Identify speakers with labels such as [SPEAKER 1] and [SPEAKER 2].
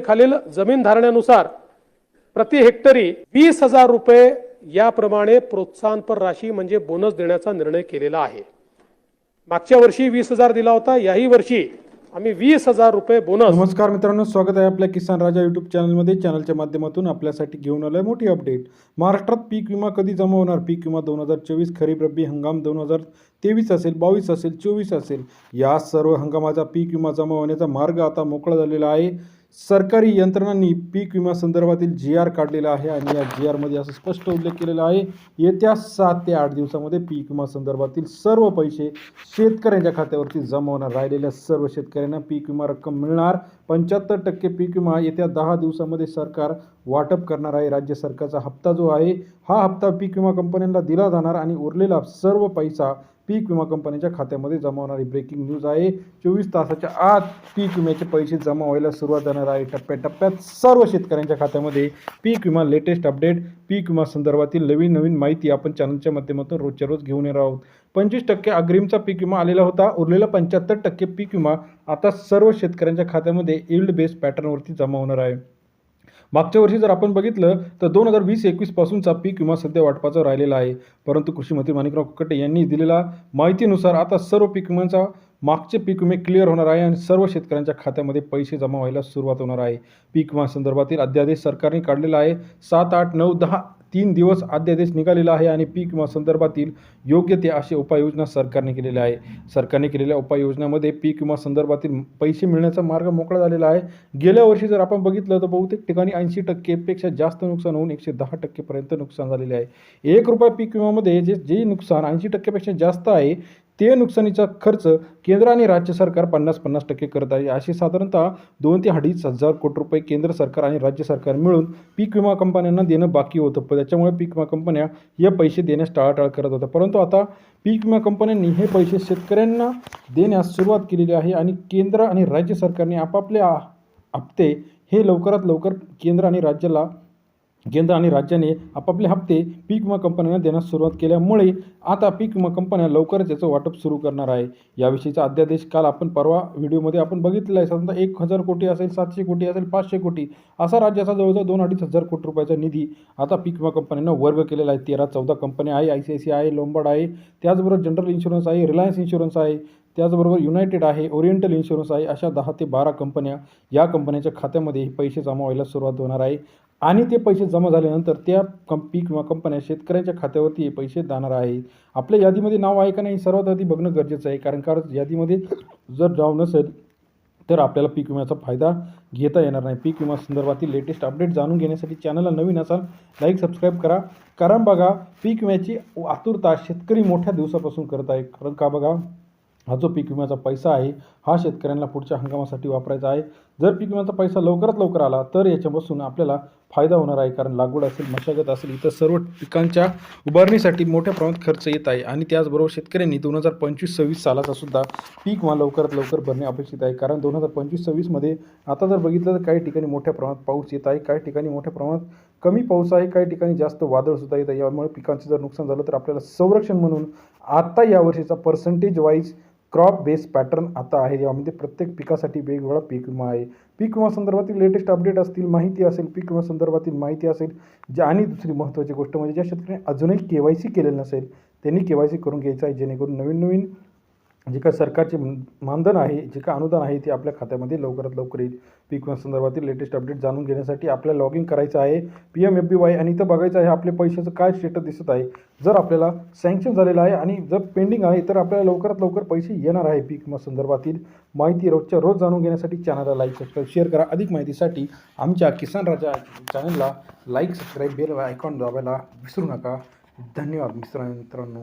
[SPEAKER 1] खालील जमीन धारण्यानुसार प्रति हेक्टरी वीस हजार रुपये याप्रमाणे प्रोत्साहनपर राशी म्हणजे बोनस देण्याचा निर्णय केलेला आहे. मागच्या वर्षी वीस हजार दिला होता याही वर्षी आम्ही वीस हजार रुपये बोनस
[SPEAKER 2] नमस्कार मित्रांनो स्वागत आहे आपल्या किसान राजा युट्यूब चॅनलमध्ये चॅनलच्या माध्यमातून आपल्यासाठी घेऊन आलं मोठी अपडेट महाराष्ट्रात पीक विमा कधी जमा होणार? पीक विमा दोन हजार चोवीस खरीप रब्बी हंगाम दोन हजार तेवीस असेल बावीस असेल चोवीस असेल या सर्व हंगामाचा पीक विमा जमा होण्याचा मार्ग आता मोकळा झालेला आहे. सरकारी यंत्रणांनी पीक विमा संदर्भातील जी आर काढलेला आहे आणि या जी आरमध्ये असं स्पष्ट उल्लेख केलेला आहे येत्या सात ते आठ दिवसामध्ये पीक विमा संदर्भातील सर्व पैसे शेतकऱ्यांच्या खात्यावरती जमा होणार. राहिलेल्या सर्व शेतकऱ्यांना पीक विमा रक्कम मिळणार. पंच्याहत्तर टक्के पीक विमा येत्या दहा दिवसामध्ये सरकार वाटप करणार आहे. राज्य सरकारचा हप्ता जो आहे हा हप्ता पीक विमा कंपन्यांना दिला जाणार आणि उरलेला सर्व पैसा पीक विमा कंपनीच्या खात्यामध्ये जमा होणारी ब्रेकिंग न्यूज आहे. चोवीस तासाच्या आत पीक विम्याचे पैसे जमा व्हायला सुरुवात जाणार आहे. टप्प्याटप्प्यात सर्व शेतकऱ्यांच्या खात्यामध्ये पीक विमा लेटेस्ट अपडेट पीक विमा संदर्भातील नवीन नवीन माहिती आपण चॅनलच्या माध्यमातून रोजच्या रोज घेऊन येणार आहोत. पंचवीस टक्के अग्रिमचा पीक विमा आलेला होता. उरलेला पंच्याहत्तर टक्के पीक विमा आता सर्व शेतकऱ्यांच्या खात्यामध्ये इल्ड बेस्ड पॅटर्नवरती जमा होणार आहे. मागच्या वर्षी जर आपण बघितलं तर दोन हजार वीस एकवीस पासूनचा पीक विमा सध्या वाटपाचा राहिलेला आहे. परंतु कृषी मंत्री माणिकराव कुकटे यांनी दिलेल्या माहितीनुसार आता सर्व पीक विम्यांचा मागचे पीक विमे क्लिअर होणार आहे आणि सर्व शेतकऱ्यांच्या खात्यामध्ये पैसे जमा व्हायला सुरुवात होणार आहे. पीक विमा संदर्भातील अध्यादेश सरकारने काढलेला आहे. सात आठ नऊ दहा तीन दिवस अध्यादेश निघालेला आहे आणि पीक विमा संदर्भातील योग्य ते असे उपाययोजना सरकारने केलेल्या आहे. सरकारने केलेल्या उपाययोजनामध्ये पीक विमा संदर्भातील पैसे मिळण्याचा मार्ग मोकळा झालेला आहे. गेल्या वर्षी जर आपण बघितलं तर बहुतेक ठिकाणी ऐंशी टक्केपेक्षा जास्त नुकसान होऊन एकशे दहा टक्केपर्यंत नुकसान झालेले आहे. एक रुपया पीक विम्यामध्ये जे जे नुकसान ऐंशी टक्क्यापेक्षा जास्त आहे ते नुकसानीचा खर्च केंद्र आणि राज्य सरकार पन्नास पन्नास टक्के करत आहे. अशी साधारणतः दोन ते अडीच हजार कोटी रुपये केंद्र सरकार आणि राज्य सरकार मिळून पीक विमा कंपन्यांना देणं बाकी होतं. पण त्याच्यामुळे पीक विमा कंपन्या हे पैसे देण्यास टाळाटाळ करत होत्या. परंतु आता पीक विमा कंपन्यांनी हे पैसे शेतकऱ्यांना देण्यास सुरुवात केलेली आहे आणि केंद्र आणि राज्य सरकारने आपापले आ- हप्ते हे लवकरात लवकर केंद्र आणि राज्याला केंद्र आणि राज्याने आपापले हप्ते पीक विमा कंपन्यांना देण्यास सुरुवात केल्यामुळे आता पीक विमा कंपन्या लवकरच याचं वाटप सुरू करणार आहे. याविषयीचा अध्यादेश काल आपण परवा व्हिडिओमध्ये आपण बघितलेला आहे. साधारणतः एक हजार कोटी असेल सातशे कोटी असेल पाचशे कोटी असा राज्याचा जवळजवळ दोन अडीच हजार कोटी रुपयाचा निधी आता पीक विमा कंपन्यांना वर्ग केलेला आहे. तेरा चौदा कंपन्या आहे आय सी आय सी आहे लोंबार्ड आहे त्याचबरोबर जनरल इन्शुरन्स आहे रिलायन्स इन्शुरन्स आहे. त्याचबरोबर युनायटेड आहे ओरिएंटल इन्शुरन्स आहे अशा दहा ते बारा कंपन्या या कंपन्याच्या खात्यामध्ये पैसे जमा व्हायला सुरुवात होणार आहे. आणि ते पैसे जमा झाल्यानंतर त्या कंपी किंवा कंपन्या शेतकऱ्यांच्या खात्यावरती हे पैसे जाणार आहेत आपल्या यादीमध्ये नाव आहे का नाही सर्वात आधी बघणं गरजेचं आहे कारण कारण यादीमध्ये जर नाव नसेल तर आपल्याला पीक विम्याचा फायदा घेता येणार नाही. पीक विमा संदर्भातील लेटेस्ट अपडेट जाणून घेण्यासाठी चॅनलला नवीन असाल लाईक सबस्क्राईब करा. कारण बघा पीक विम्याची आतुरता शेतकरी मोठ्या दिवसापासून करत आहे. कारण का बघा हा जो पीक विम्याचा पैसा आहे हा शेतकऱ्यांना पुढच्या हंगामासाठी वापरायचा आहे. जर पीक विम्याचा पैसा लवकरात लवकर आला तर याच्यापासून आपल्याला फायदा होणार आहे. कारण लागवड असेल मशागत असेल इतर सर्व पिकांच्या उभारणीसाठी मोठ्या प्रमाणात खर्च येत आहे. आणि त्याचबरोबर शेतकऱ्यांनी दोन हजार पंचवीस सव्वीस सालाचा सुद्धा पीक मा लवकरात लवकर भरणे अपेक्षित आहे. कारण दोन हजार पंचवीस सव्वीसमध्ये आता जर बघितलं तर काही ठिकाणी मोठ्या प्रमाणात पाऊस येत आहे काही ठिकाणी मोठ्या प्रमाणात कमी पाऊस आहे काही ठिकाणी जास्त वादळसुद्धा येत आहे. यामुळे पिकांचं जर नुकसान झालं तर आपल्याला संरक्षण म्हणून आत्ता यावर्षीचा percentage wise crop base pattern आता आहे यामध्ये प्रत्येक पिकासाठी वेगवेगळा पीक विमा आहे. पीक विमा संदर्भातील लेटेस्ट अपडेट असतील माहिती असेल पीक विमा संदर्भातील माहिती असेल ज्या आणि दुसरी महत्त्वाची गोष्ट म्हणजे ज्या शेतकऱ्यांनी अजूनही के वाय सी केलेलं नसेल त्यांनी के वाय सी करून घ्यायचं आहे जेणेकरून नवीन नवीन जे काय सरकारचे मानधन आहे जे काय अनुदान आहे ते आपल्या खात्यामध्ये लवकरात लवकर येईल. पीक विमा संदर्भातील लेटेस्ट अपडेट जाणून घेण्यासाठी आपल्याला लॉग इन करायचं आहे. P M F B Y आणि इथं बघायचं आहे आपल्या पैशाचं काय स्टेटस दिसत आहे. जर आपल्याला सँक्शन झालेलं आहे आणि जर पेंडिंग आहे तर आपल्याला लवकरात लवकर पैसे येणार आहे पीक विमा संदर्भातील. माहिती रोजच्या रोज जाणून घेण्यासाठी चॅनलला लाईक सबस्क्राईब शेअर करा. अधिक माहितीसाठी आमच्या किसान राजा चॅनलला लाईक सबस्क्राईब बेल आयकॉन दाबायला विसरू नका. धन्यवाद मित्र मित्रांनो.